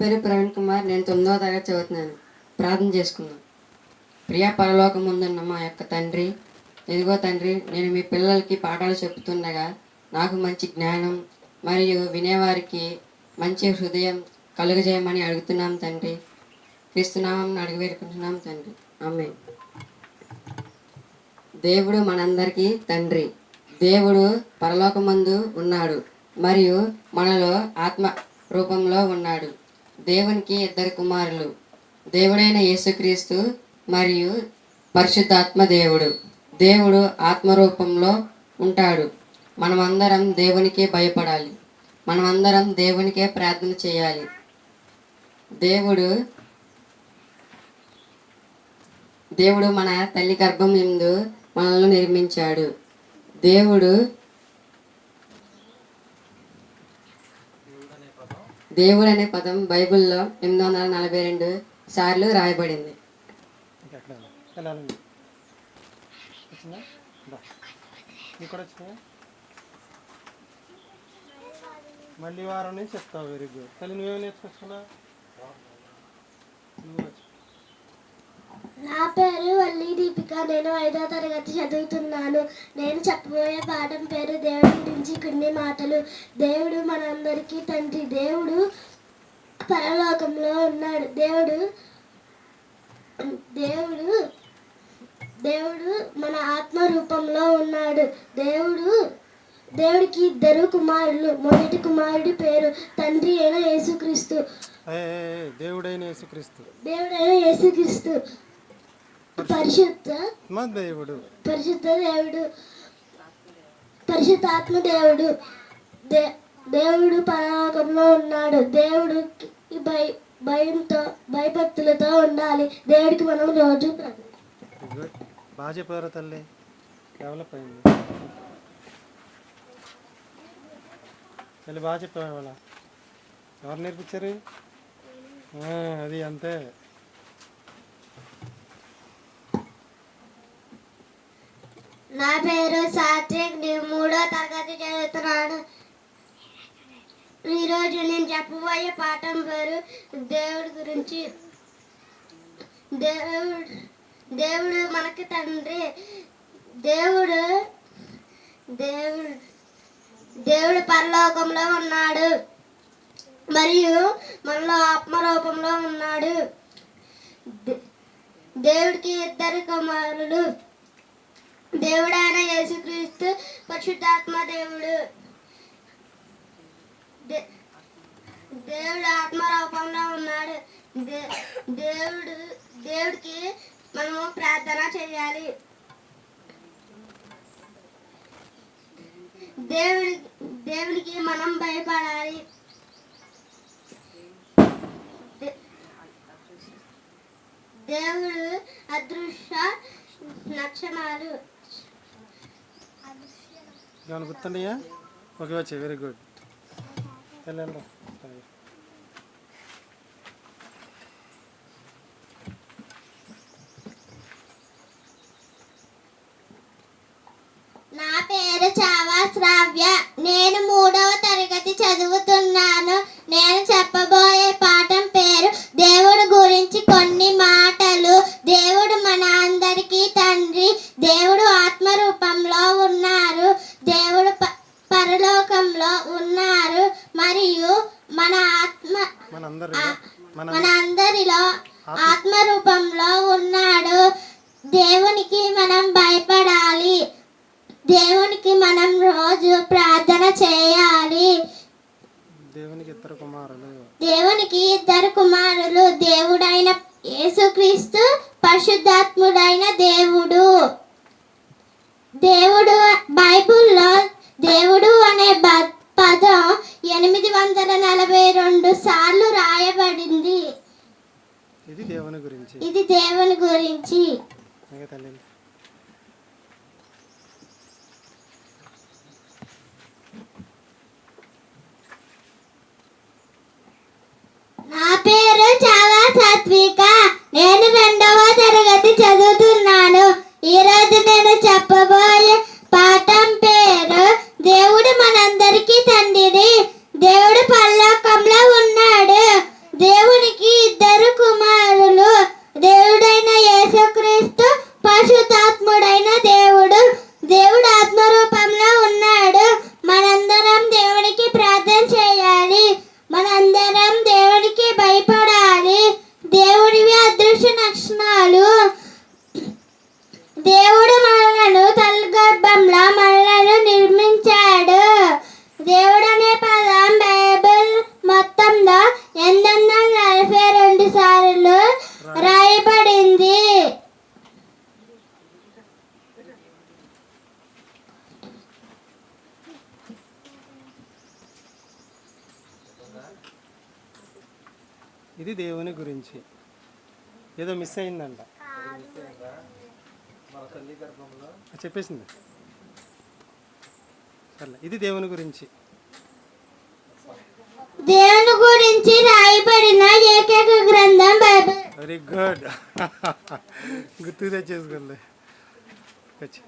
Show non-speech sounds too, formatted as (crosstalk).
పేరు ప్రవీణ్ కుమార్. నేను తొమ్మిదవ తరగతి చదువుతున్నాను. ప్రార్థన చేసుకుందాం. ప్రియా పరలోకం ఉందన్న మా యొక్క తండ్రి ఇదిగో తండ్రి నేను మీ పిల్లలకి పాఠాలు చెబుతుండగా నాకు మంచి జ్ఞానం మరియు వినేవారికి మంచి హృదయం కలుగజేయమని అడుగుతున్నాం తండ్రి. క్రీస్తునామం అడుగువేరుకుంటున్నాం తండ్రి. అమ్మే దేవుడు మనందరికీ తండ్రి. దేవుడు పరలోకమందు ఉన్నాడు మరియు మనలో ఆత్మ రూపంలో ఉన్నాడు. దేవునికి ఇద్దరు కుమారులు దేవుడైన యేసుక్రీస్తు మరియు పరిశుద్ధాత్మ దేవుడు. దేవుడు ఆత్మరూపంలో ఉంటాడు. మనమందరం దేవునికే భయపడాలి. మనమందరం దేవునికే ప్రార్థన చేయాలి. దేవుడు దేవుడు మన తల్లి గర్భం ఎందు మనల్ని నిర్మించాడు. దేవుడు దేవుడు అనే పదం బైబిల్లో ఎనిమిది వందల నలభై రెండు సార్లు రాయబడింది. మళ్ళీ వారం నుంచి చెప్తావు వెరీ గుడ్. తల్లి నువ్వేమి నేర్చుకొచ్చుకున్నా నా పేరు వల్లి దీపిక. నేను ఐదో తరగతి చదువుతున్నాను. నేను చెప్పబోయే పాఠం పేరు దేవుడి గురించి కొన్ని మాటలు. దేవుడు మనందరికీ తండ్రి. దేవుడు పరలోకంలో ఉన్నాడు. దేవుడు దేవుడు దేవుడు మన ఆత్మ రూపంలో ఉన్నాడు. దేవుడు దేవుడికి ఇద్దరు కుమారులు. మొదటి కుమారుడి పేరు తండ్రి అయిన యేసుక్రీస్తు. దేవుడైన యేసుక్రీస్తు. దేవుడైన యేసుక్రీస్తు. పరిశుద్ధ మా దేవుడు. పరిశుద్ధ దేవుడు. పరిశుద్ధాత్మ దేవుడు. దేవుడు పరలోకంలో ఉన్నాడు. దేవుడు భయ భయంతో భయభక్తులతో ఉండాలి. దేవుడికి మనం రోజు బాగా చెప్పారు తల్లి. డెవలప్ అయింది తల్లి బాగా ఇవాళ. ఎవరు నేర్పించారు? అది అంతే. నా పేరు సాత్విక్. నేను మూడో తరగతి చదువుతున్నాను. ఈరోజు నేను చెప్పబోయే పాఠం పేరు దేవుడి గురించి. దేవుడు దేవుడు మనకి తండ్రి. దేవుడు దేవుడు దేవుడు పరలోకంలో ఉన్నాడు. మరియు మనలో ఆత్మరూపంలో ఉన్నాడు. దేవుడికి ఇద్దరు కుమారులు. దేవుడైన యేసుక్రీస్తు పరిశుద్ధాత్మ దేవుడు. దే- దేవుడు ఆత్మ రూపంలో ఉన్నాడు. దే- దేవుడు దేవుడికి మనము ప్రార్థన చేయాలి. దేవుడి దేవుడికి మనం భయపడాలి. దేవుడు అదృశ్య లక్షణాలు. ఏమైనా గుర్తుండయా? ఓకే వచ్చే వెరీ గుడ్ వెళ్ళండి. నా పేరు చావా శ్రావ్య. నేను మూడవ తరగతి చదువుతున్నాను. నేను చెప్పబోయే పాఠం పేరు దేవుడు గురించి కొన్ని మాటలు. దేవుడు మన అందరికీ తండ్రి. దేవుడు ఆత్మ రూపంలో పరలోకంలో ఉన్నారు. మరియు మన ఆత్మ మన అందరిలో ఆత్మ రూపంలో ఉన్నాడు. దేవునికి మనం భయపడాలి. దేవునికి మనం రోజు ప్రార్థన చేయాలి. దేవునికి ఇద్దరు కుమారులు. దేవునికి ఇద్దరు కుమారులు. దేవుడైన యేసుక్రీస్తు పరిశుద్ధాత్ముడైన దేవుడు. దేవుడు బైబిల్లో దేవుడు అనే పదం ఎనిమిది వందల నలభై రెండు సార్లు రాయబడింది. ఇది దేవుని గురించి. ఇది దేవుని గురించి. నా పేరు చాలా సాత్విక. నేను రెండవ తరగతి చదువుతున్నాను. ఈ రోజు నేను చెప్పబోయే ఇది దేవుని గురించి. ఏదో మిస్ అయిందంట. చెప్పేసింది. సర్లే ఇది దేవుని గురించి. దేవుని గురించి రాయబడిన ఏకైక గ్రంథం బైబిల్. వెరీ గుడ్ (laughs) గుర్తు తెచ్చేసుకోండి. వచ్చి